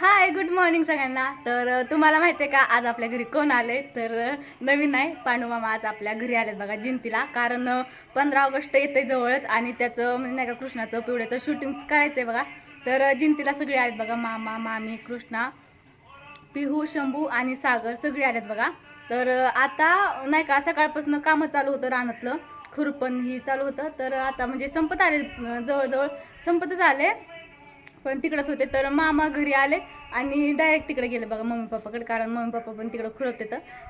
Hi good morning सगळ्यांना. तर तुम्हाला माहिती आहे का आज आपल्या घरी कोण आले? तर नवीन आहे पांडू मामा आज आपल्या घरी आलेत बघा जिंतीला. कारण पंधरा ऑगस्ट येते जवळच आणि त्याचं म्हणजे नाही का कृष्णाचं पिवळ्याचं शूटिंग करायचं आहे बघा. तर जिंतीला सगळे आलेत बघा मामा मामी कृष्णा पिहू शंभू आणि सागर सगळे आलेत बघा. तर आता नाही का सकाळपासून कामं चालू होतं रानातलं. खुरपण ही चालू होतं. तर आता म्हणजे संपत आले जवळजवळ संपतच आले. पण तिकडंच होते. तर मामा घरी आले आणि डायरेक्ट तिकडे गेले बघा मम्मी पप्पाकडे कारण मम्मी पप्पा पण तिकडं खुरपते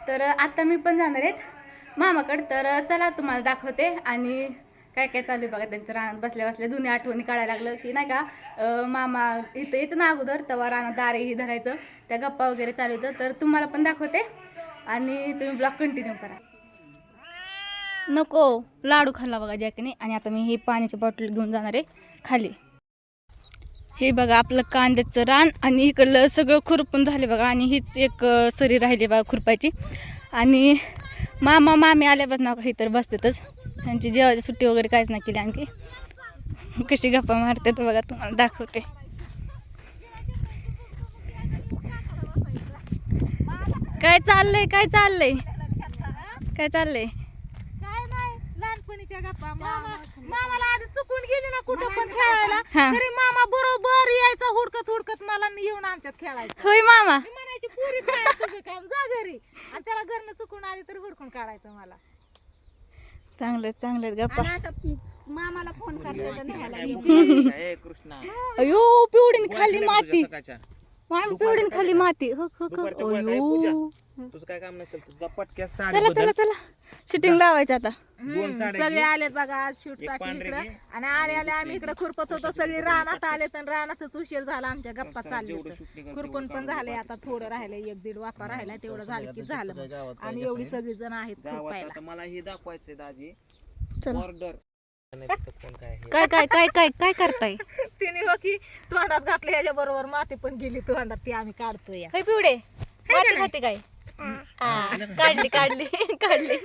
तर आता मी पण जाणार आहेत मामाकडे. तर चला तुम्हाला दाखवते आणि काय काय चालू आहे बघा त्यांचं रानात बसल्या बसल्या जुन्या आठवणी काढायला लागलं की नाही का मामा इथं येतं ना अगोदर तेव्हा रानात दारेही धरायचं त्या गप्पा वगैरे चालू होतं तर तुम्हाला पण दाखवते आणि तुम्ही ब्लॉग कंटिन्यू करा. नको लाडू खाल्ला बघा जॅकीने. आणि आता मी हे पाण्याची बॉटल घेऊन जाणार आहे खाली. हे बघा आपलं कांद्याचं रान आणि इकडलं सगळं खुरपून झाले बघा आणि हीच एक सरी राहिली बघा खुरपायची. आणि मामा मामी आल्यापासून नका हे तर बसतातच. त्यांची जेवायची सुट्टी वगैरे काहीच नाही केली आणखी. कशी गप्पा मारतात बघा तुम्हाला दाखवते. काय चाललंय काय चाललंय? काय चाललंय? लहानपणीच्या गप्पा. मामा मामाला आधी चुकून गेली ना कुठं पण खेळायला. हा. तरी मामा बरोबर यायचा हुडकत हुडकत मला येऊन आमच्यात खेळायचं. होय मामा. मी म्हणायची पुरी काय तुझं काम जा घरी. आणि त्याला घरनं चुकून आली तर हुडकून काढायचं मला. चांगलं चांगलं गप्पा. मामाला फोन ए, कृष्णा. अयो पिवडीन खाली माती. मामी पिवडीन खाली माती. हो हो हो दुपारच्या वर काय? पूजा? अयो. तुझं काय काम नसेल तुझा पटक्या साडी चला बदल. चला. चला शूटिंग लावायचं आता. दोन साड्या सगळे घे. आलेत बघा आज शूट एक साठी पांढरी इकडं घे. आणि आले आले आम्ही इकडे खुरपत होतो सगळी रानात आले तर रानातच उशीर झाला आमच्या गप्पा चला, चालले जेवढं होतं. shooting आहे खुरपण तेवढं पण काढून झालंय घे आता थोडं. राहिलंय एक दीड वाफा राहिलाय तेवढं झालं की झालं दुसऱ्या गावात काय आणि एवढी? सगळी जण आहेत गावात खुरपायला आता मला हे दाखवायचंय दाजी चला ऑर्डर कोण काय. काय काय काय काय काय करताय तिने हो की तोंडात घातलं याच्या बरोबर माती पण गेली तोंडात ती आम्ही काढतोय हे पिवडे माती खाते काय काढली काढली काढली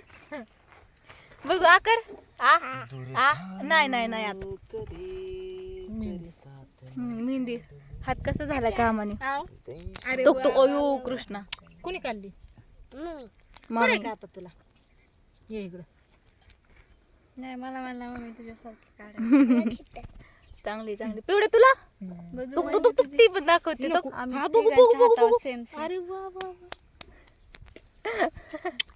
बघू आकर आ. आ. नाही नाही नाही आता. मेहंदी. हात कसा झाला कामाने? अरे तो तो अयो. कृष्णा. कोणी काढली? मामी. का आता तुला? ये इकडं. नाही मला मला मम्मी तुझ्यासारखी चांगली चांगली. पिवडे तुला? तुक तुक तुक ती पण दाखवते हा, बघू. अरे वा वा.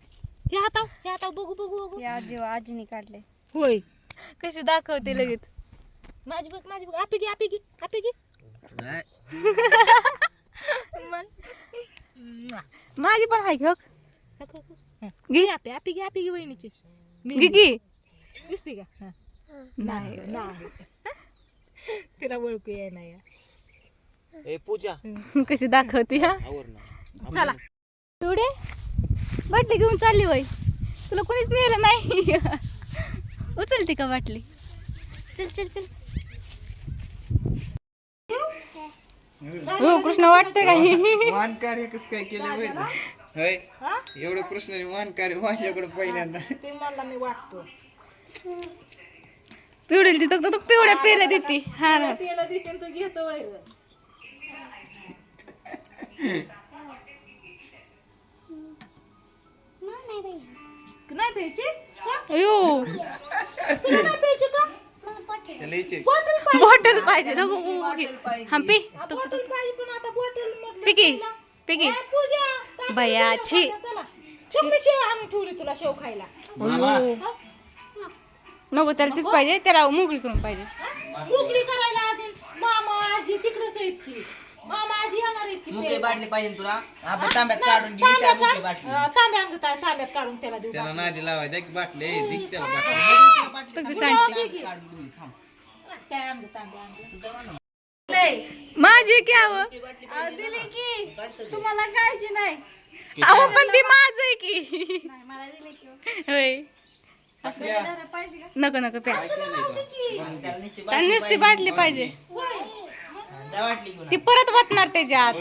हे हाताव हे हाताव बघू बघू बघू. जेव्हा आजीने काढले. होय. कशी दाखवते लगेच? माझी बघ माझी बघ. आपी घे आपी घे आपी घे. नाही. माझी पण आहे घेऊ घे आपी आपी घे आपी घे वहिनीची. घे की दिसते का? हा. नाही. नाही. तिला ओळखू ये. नाही ए पूजा. कशी दाखवते हा. आवर ना चला. पिवडे बाटली घेऊन चालली वय तुला कोणीच नेलं नाही. उचलते का बाटली? चल चल चल. हो कृष्ण वाटतंय काही मान कार्य कस काय केलं होय ना? होय. हा एवढं कृष्णाने मान कार्य माझ्याकडे पहिल्यांदा. ते मला मी वाटतो पिवडेल तिथं तो पिवड्या पेल्या देते हा ना. पियाला देते तू घेतो वैर प्यायची? अयो. तुला नाही प्यायची का? त्याला विचार. बॉटल पाहिजे बॉटल पाहिजे नको हा पी. बॉटल पाहिजे पण आता बॉटल मधलं पिकी पिकी. बया, छी. खायला चला. कुठली शेव आणून ठेवली तुला शेव खायला. अयो. नको त्याला तीच पाहिजे. त्याला मोकळी करून पाहिजे? उकळी करायला अजून मामा आजी तिकडच आहेत की. आजी येणार आहेत की. बाटली पाहिजे तुला आपण हा? तांब्यात नाही, काढून घे त्या तांब्यात बाटली तांब्या तांब्यात काढून त्याला देऊ त्याला. नादी लावायचं की बाटले ए, दिक त्याला बाटली. तसं तुझ्या सांगते. काढून घेऊ, थांब. तांब्या तू तर. माझी की अहो दिली की तुम्हाला काळजी नाही अहो पण ती माझ आहे की होय. नको नको प्या काय केलंय. त्याला नुसती बाटली पाहिजे ती परत वाटणार त्याच्यात.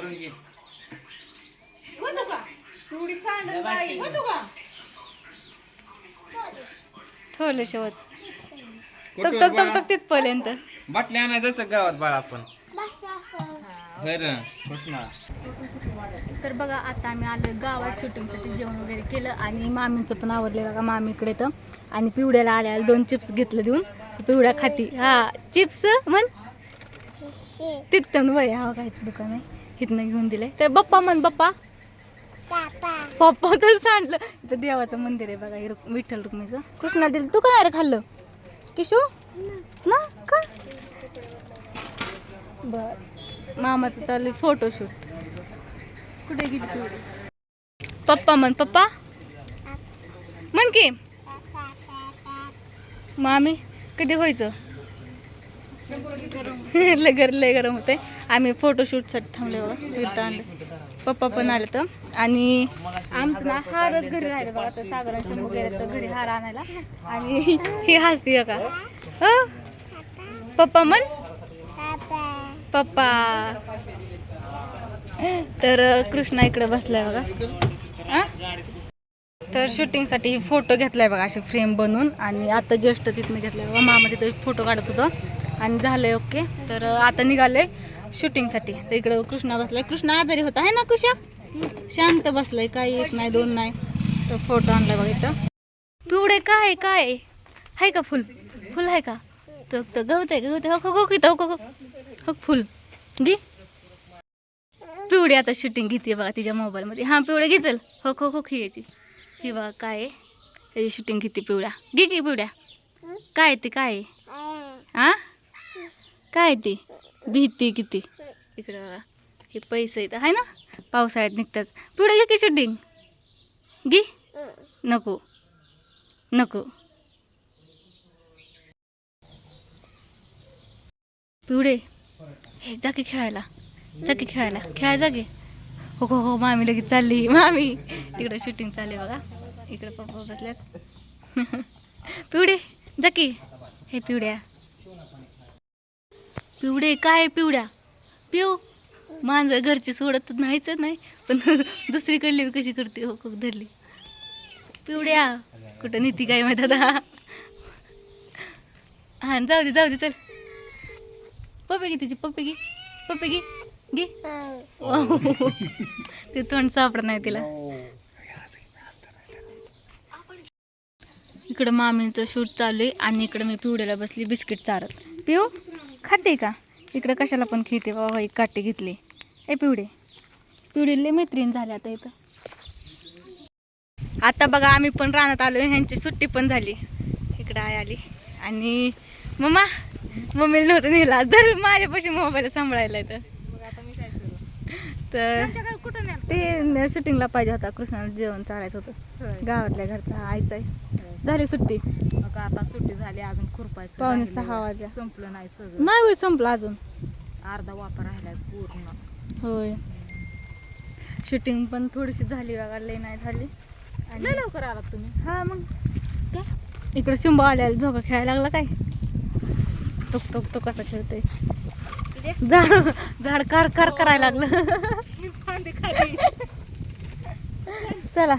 थोडं शेवट. तक तक? तक तक तिथपर्यंत. बाटली आणायचं गावात बाळा आपण? तर बघा आता आम्ही आलो गावात शूटिंगसाठी जेवण वगैरे केलं आणि मामींचं पण आवरलं बघा मामीकडे तर. आणि पिवड्याला आल्या दोन चिप्स घेतलं देऊन. पिवड्या खाती. हा चिप्स म्हण? तिथं वय हा काय दुकान आहे? इथनं घेऊन दिलंय तर बप्पा म्हण बप्पा. पप्पा तर सांडलं. इथं देवाचं मंदिर आहे बघा हे विठ्ठल रुक्मीचं कृष्णा दिलं तू काय रे खाल्लं? किशू? ना का? बर. मामाचं चालू फोटोशूट कुठे गेली पिवडी पप्पा म्हण पप्पा. म्हण की. मामी कधी व्हायचं? लय गर लय गरम होते आम्ही फोटोशूटसाठी थांबले बघा फिरता पप्पा पण आले तर. आणि आमचं ना हारच घरी राहिले बघा तर सागरान शंभू गेले तर घरी हार आणायला. आणि ही हसते का हो पप्पा म्हण? पप्पा. तर कृष्णा इकडे बसलाय बघा. तर शूटिंगसाठी फोटो घेतलाय बघा असे फ्रेम बनवून. आणि आता जस्ट तिथनं घेतलाय बघा. मामा तिथं फोटो काढत होतं. आणि झालंय ओके. तर आता निघालंय शूटिंगसाठी तर इकडं कृष्णा बसलाय. कृष्णा आजारी होता आहे ना कुशा? शांत बसलाय काय एक नाही दोन नाही. तर फोटो आणलाय बघा इथं. पिवडे काय काय आहे? का फुल? फुल आहे का? तर गवत आहे गवत आहे. हो, हो, हो इथं हो, हो हो हो. फुल. घे. पिवडी आता शूटिंग घेते बघा तिच्या मोबाईलमध्ये हां पिवळ्या घेचल हो खो खो खियाची. ही बघा काय आहे. त्याची शूटिंग घेते पिवळ्या. घे की पिवड्या काय ते काय आहे? हां काय ती? ते भीती किती? इकडं बघा. हे पैसे इथं आहे ना? पावसाळ्यात निघतात. पिवड्या घे की शूटिंग घे. नको. नको. पिवडे हे जा खेळायला. जा खेळायला. खेळायला जा हो हो हो मामी लगेच चालली. मामी. तिकडं शूटिंग चालली बघा. इकडं पप्पा बसल्यात. पिवडे जाकी हे पिवड्या पिवडे काय पिवड्या? पिऊ. मांजर घरची सोडत तर नाहीच नाही. पण दुसरीकडली बी कशी करते हो खूप धरली. पिवड्या. कुठं नीती काय माहिती आता? हा जाऊ दे जाऊ दे चल. पप्पे घे तिची पप्पे घे. पप्पे घे घे. ते तोंड सापडत नाही तिला. इकडं मामीचं शूट चालू आहे आणि इकडं मी पिवड्याला बसली बिस्किट चारत. पिऊ. खाते का? इकडं कशाला पण खेळते बाबा एक काटे घेतली. ए पिवडे पिवडीले मैत्रीण झाल्या आता इथं. आता बघा आम्ही पण रानात आलो ह्यांची सुट्टी पण झाली. इकडं आई आली. आणि मम्मा मम्मीला नव्हतं नेला तर माझ्यापाशी मोबाईल सांभाळायला करू? तर ते शूटिंगला पाहिजे होता. कृष्णाला जेवण चालायचं होतं. गावातल्या घरचा आईचा आहे. झाली सुट्टी. आता सुट्टी झाली अजून खुरपायचं पावणे राहिलंय. सहा वाजल्या. संपलं नाही सगळं. नाही होय संपलं अजून. अर्धा वापर राहिलाय पूर्ण. होय. शूटिंग पण थोडीशी झाली बघा लई नाही झाली. आणि लवकर आलात तुम्ही. हा मग. काय? इकडे शिंबा आल्याला झोका खेळायला लागला काय? तुक तुक तो कसा खेळतोय. झाड झाड कार कार करायला लागलं. फांदी खाली. चला.